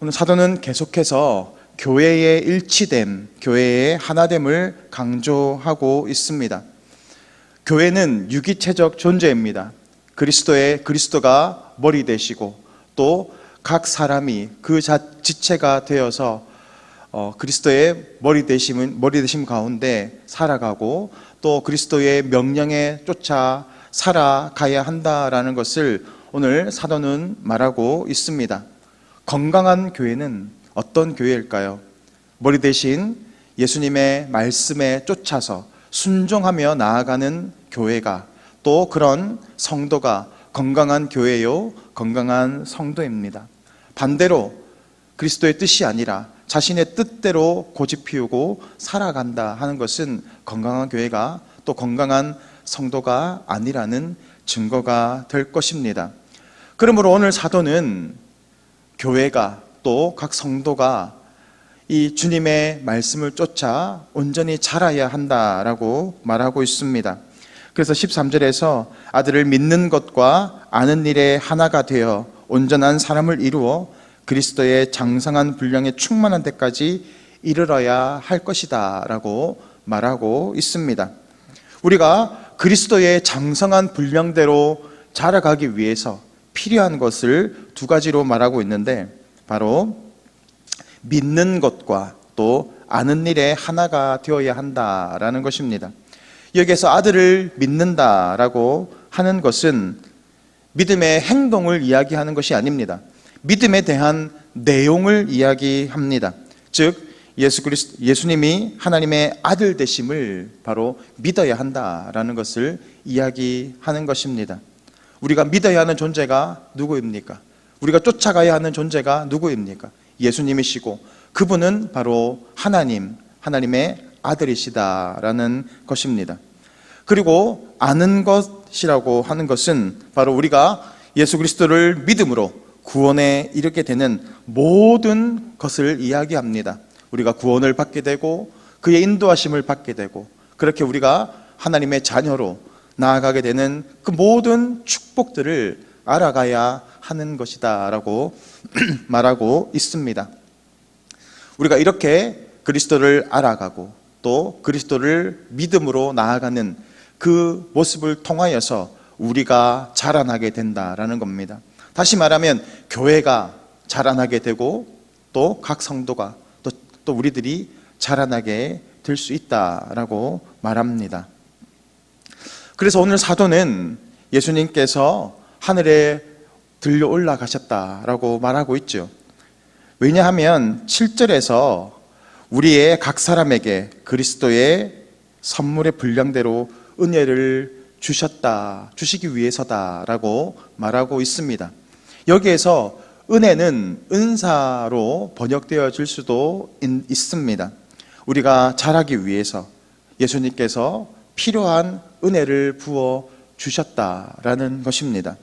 오늘 사도는 계속해서 교회의 일치됨, 교회의 하나됨을 강조하고 있습니다. 교회는 유기체적 존재입니다. 그리스도의 그리스도가 머리 되시고 또 각 사람이 그 자, 지체가 되어서 어, 그리스도의 머리 되심 머리 되심 가운데 살아가고 또 그리스도의 명령에 쫓아 살아가야 한다라는 것을 오늘 사도는 말하고 있습니다. 건강한 교회는 어떤 교회일까요? 머리 대신 예수님의 말씀에 쫓아서 순종하며 나아가는 교회가 또 그런 성도가 건강한 교회요, 건강한 성도입니다. 반대로 그리스도의 뜻이 아니라 자신의 뜻대로 고집 피우고 살아간다 하는 것은 건강한 교회가 또 건강한 성도가 아니라는 증거가 될 것입니다. 그러므로 오늘 사도는 교회가 또 각 성도가 이 주님의 말씀을 쫓아 온전히 자라야 한다라고 말하고 있습니다. 그래서 13절에서 아들을 믿는 것과 아는 일에 하나가 되어 온전한 사람을 이루어 그리스도의 장성한 분량에 충만한 데까지 이르러야 할 것이다 라고 말하고 있습니다. 우리가 그리스도의 장성한 분량대로 자라가기 위해서 필요한 것을 두 가지로 말하고 있는데 바로 믿는 것과 또 아는 일에 하나가 되어야 한다라는 것입니다. 여기에서 아들을 믿는다라고 하는 것은 믿음의 행동을 이야기하는 것이 아닙니다. 믿음에 대한 내용을 이야기합니다. 즉 예수 그리스 예수님이 하나님의 아들 되심을 바로 믿어야 한다라는 것을 이야기하는 것입니다. 우리가 믿어야 하는 존재가 누구입니까? 우리가 쫓아가야 하는 존재가 누구입니까? 예수님이시고 그분은 바로 하나님, 하나님의 아들이시다라는 것입니다. 그리고 아는 것이라고 하는 것은 바로 우리가 예수 그리스도를 믿음으로 구원에 이르게 되는 모든 것을 이야기합니다. 우리가 구원을 받게 되고 그의 인도하심을 받게 되고 그렇게 우리가 하나님의 자녀로 나아가게 되는 그 모든 축복들을 알아가야 하는 것이다라고 말하고 있습니다. 우리가 이렇게 그리스도를 알아가고 또 그리스도를 믿음으로 나아가는 그 모습을 통하여서 우리가 자라나게 된다라는 겁니다. 다시 말하면 교회가 자라나게 되고 또 각 성도가 또, 또 우리들이 자라나게 될 수 있다라고 말합니다. 그래서 오늘 사도는 예수님께서 하늘에 들려 올라가셨다라고 말하고 있죠. 왜냐하면 7절에서 우리의 각 사람에게 그리스도의 선물의 분량대로 은혜를 주셨다, 주시기 위해서다라고 말하고 있습니다. 여기에서 은혜는 은사로 번역되어질 수도 있, 습니다 우리가 자라기 위해서 예수님께서 필요한 은혜를 부어 주셨다라는 것입니다.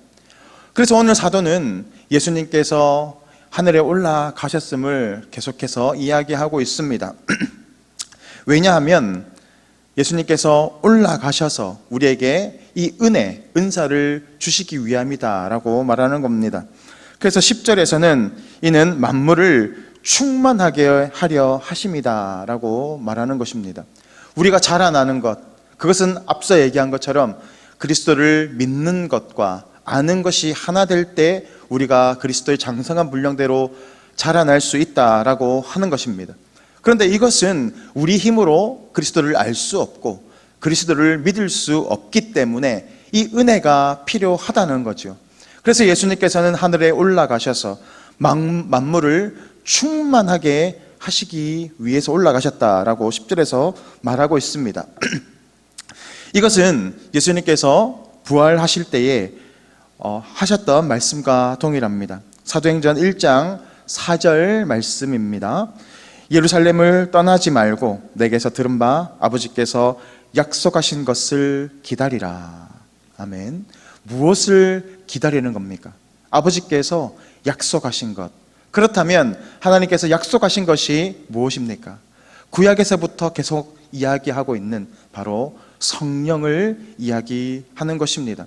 그래서 오늘 사도는 예수님께서 하늘에 올라가셨음을 계속해서 이야기하고 있습니다. 왜냐하면 예수님께서 올라가셔서 우리에게 이 은혜, 은사를 주시기 위함이다라고 말하는 겁니다. 그래서 10절에서는 이는 만물을 충만하게 하려 하심이다라고 말하는 것입니다. 우리가 자라나는 것, 그것은 앞서 얘기한 것처럼 그리스도를 믿는 것과 아는 것이 하나 될 때 우리가 그리스도의 장성한 분량대로 자라날 수 있다라고 하는 것입니다. 그런데 이것은 우리 힘으로 그리스도를 알 수 없고 그리스도를 믿을 수 없기 때문에 이 은혜가 필요하다는 거죠. 그래서 예수님께서는 하늘에 올라가셔서 만물을 충만하게 하시기 위해서 올라가셨다라고 10절에서 말하고 있습니다. 이것은 예수님께서 부활하실 때에 어, 하셨던 말씀과 동일합니다. 사도행전 1장 4절 말씀입니다. 예루살렘을 떠나지 말고 내게서 들은 바 아버지께서 약속하신 것을 기다리라. 아멘. 무엇을 기다리는 겁니까? 아버지께서 약속하신 것. 그렇다면 하나님께서 약속하신 것이 무엇입니까? 구약에서부터 계속 이야기하고 있는 바로 성령을 이야기하는 것입니다.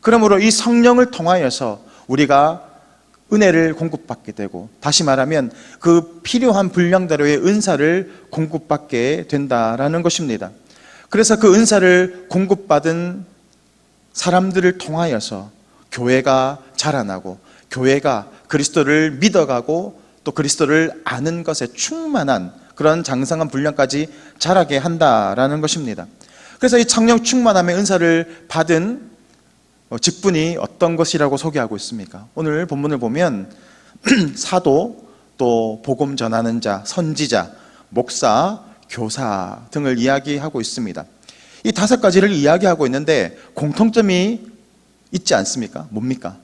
그러므로 이 성령을 통하여서 우리가 은혜를 공급받게 되고 다시 말하면 그 필요한 분량대로의 은사를 공급받게 된다라는 것입니다. 그래서 그 은사를 공급받은 사람들을 통하여서 교회가 자라나고 교회가 그리스도를 믿어가고 또 그리스도를 아는 것에 충만한 그런 장성한 분량까지 자라게 한다라는 것입니다. 그래서 이 청령 충만함의 은사를 받은 어, 직분이 어떤 것이라고 소개하고 있습니까? 오늘 본문을 보면 사도, 또 복음 전하는 자, 선지자, 목사, 교사 등을 이야기하고 있습니다. 이 다섯 가지를 이야기하고 있는데 공통점이 있지 않습니까? 뭡니까?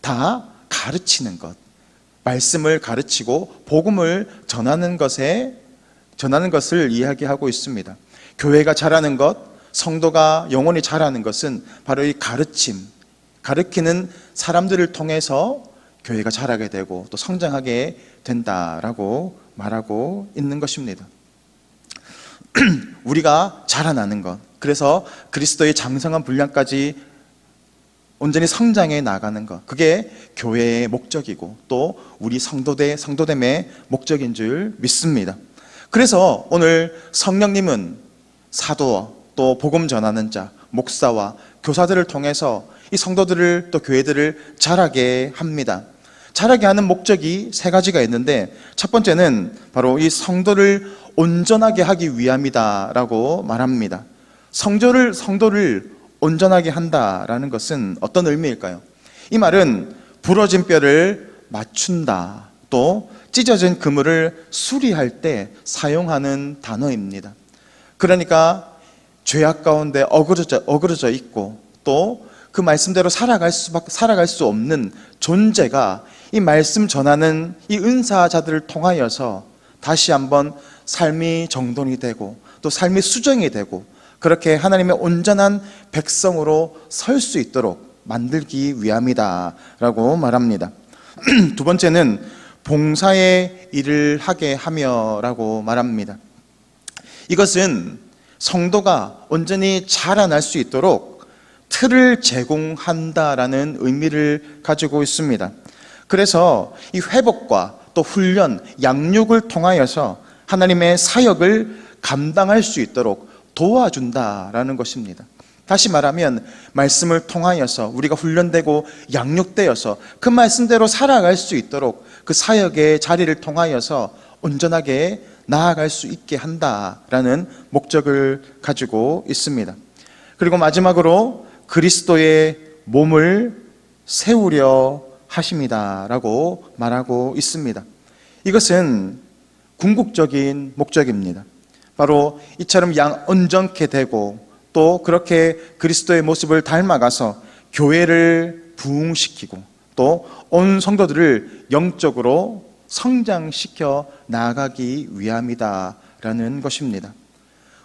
다 가르치는 것. 말씀을 가르치고 복음을 전하는 것에 전하는 것을 이야기하고 있습니다. 교회가 자라는 것, 성도가 영혼이 자라는 것은 바로 이 가르침, 가르치는 사람들을 통해서 교회가 자라게 되고 또 성장하게 된다라고 말하고 있는 것입니다. 우리가 자라나는 것, 그래서 그리스도의 장성한 분량까지 온전히 성장해 나가는 것, 그게 교회의 목적이고 또 우리 성도대 성도됨의 목적인 줄 믿습니다. 그래서 오늘 성령님은 사도 또 복음 전하는 자, 목사와 교사들을 통해서 이 성도들을 또 교회들을 자라게 합니다. 자라게 하는 목적이 세 가지가 있는데 첫 번째는 바로 이 성도를 온전하게 하기 위함이다라고 말합니다. 성도를 성도를 온전하게 한다라는 것은 어떤 의미일까요? 이 말은 부러진 뼈를 맞춘다. 또 찢어진 그물을 수리할 때 사용하는 단어입니다. 그러니까 죄악 가운데 어그러져, 어그러져 있고 또 그 말씀대로 살아갈 수, 살아갈 수 없는 존재가 이 말씀 전하는 이 은사자들을 통하여서 다시 한번 삶이 정돈이 되고 또 삶이 수정이 되고 그렇게 하나님의 온전한 백성으로 설 수 있도록 만들기 위함이다라고 말합니다. 두 번째는 봉사의 일을 하게 하며라고 말합니다. 이것은 성도가 온전히 자라날 수 있도록 틀을 제공한다라는 의미를 가지고 있습니다. 그래서 이 회복과 또 훈련, 양육을 통하여서 하나님의 사역을 감당할 수 있도록 도와준다라는 것입니다. 다시 말하면 말씀을 통하여서 우리가 훈련되고 양육되어서 그 말씀대로 살아갈 수 있도록 그 사역의 자리를 통하여서 온전하게 나아갈 수 있게 한다라는 목적을 가지고 있습니다. 그리고 마지막으로 그리스도의 몸을 세우려 하십니다라고 말하고 있습니다. 이것은 궁극적인 목적입니다. 바로 이처럼 양 온전케 되고 또 그렇게 그리스도의 모습을 닮아가서 교회를 부흥시키고 또 온 성도들을 영적으로 성장시켜 나아가기 위함이다라는 것입니다.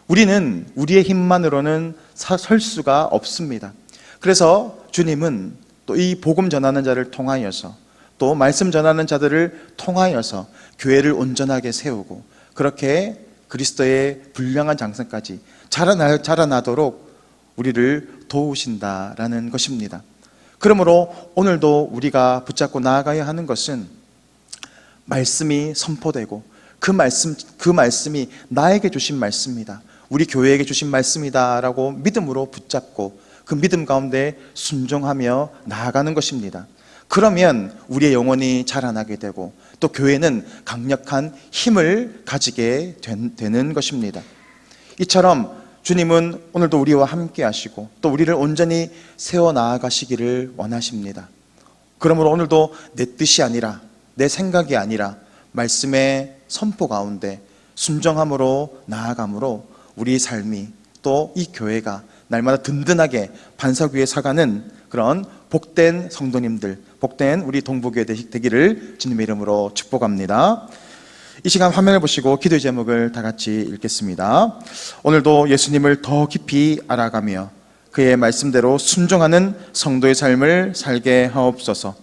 우리는 우리의 힘만으로는 설 수가 없습니다. 그래서 주님은 또 이 복음 전하는 자를 통하여서 또 말씀 전하는 자들을 통하여서 교회를 온전하게 세우고 그렇게 그리스도의 불량한 장성까지 자라나, 자라나도록 우리를 도우신다라는 것입니다. 그러므로 오늘도 우리가 붙잡고 나아가야 하는 것은 말씀이 선포되고 그 말씀, 그 말씀이 나에게 주신 말씀이다. 우리 교회에게 주신 말씀이다라고 믿음으로 붙잡고 그 믿음 가운데 순종하며 나아가는 것입니다. 그러면 우리의 영혼이 자라나게 되고 또 교회는 강력한 힘을 가지게 된, 되는 것입니다. 이처럼 주님은 오늘도 우리와 함께 하시고 또 우리를 온전히 세워 나아가시기를 원하십니다. 그러므로 오늘도 내 뜻이 아니라 내 생각이 아니라 말씀의 선포 가운데 순정함으로 나아감으로 우리 삶이 또 이 교회가 날마다 든든하게 반석 위에 서가는 그런 복된 성도님들, 복된 우리 동부교회 되기를 주님의 이름으로 축복합니다. 이 시간 화면을 보시고 기도의 제목을 다 같이 읽겠습니다. 오늘도 예수님을 더 깊이 알아가며 그의 말씀대로 순종하는 성도의 삶을 살게 하옵소서.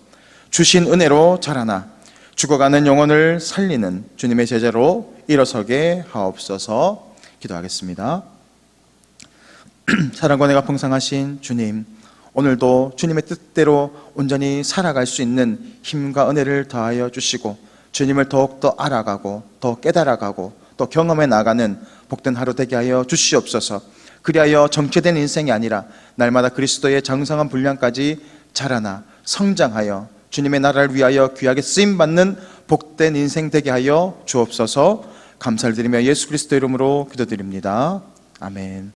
주신 은혜로 자라나 죽어가는 영혼을 살리는 주님의 제자로 일어서게 하옵소서. 기도하겠습니다. 사랑과 내가 풍성하신 주님, 오늘도 주님의 뜻대로 온전히 살아갈 수 있는 힘과 은혜를 더하여 주시고 주님을 더욱더 알아가고 더 깨달아가고 또 경험해 나가는 복된 하루 되게 하여 주시옵소서. 그리하여 정체된 인생이 아니라 날마다 그리스도의 장성한 분량까지 자라나 성장하여 주님의 나라를 위하여 귀하게 쓰임 받는 복된 인생 되게 하여 주옵소서. 감사를 드리며 예수 그리스도 이름으로 기도드립니다. 아멘.